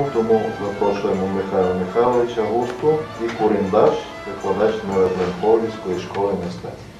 програму, тому запрошуємо Михайла Михайловича Густу і Куріндаш, викладач Мирозмирковської школи мистецтв.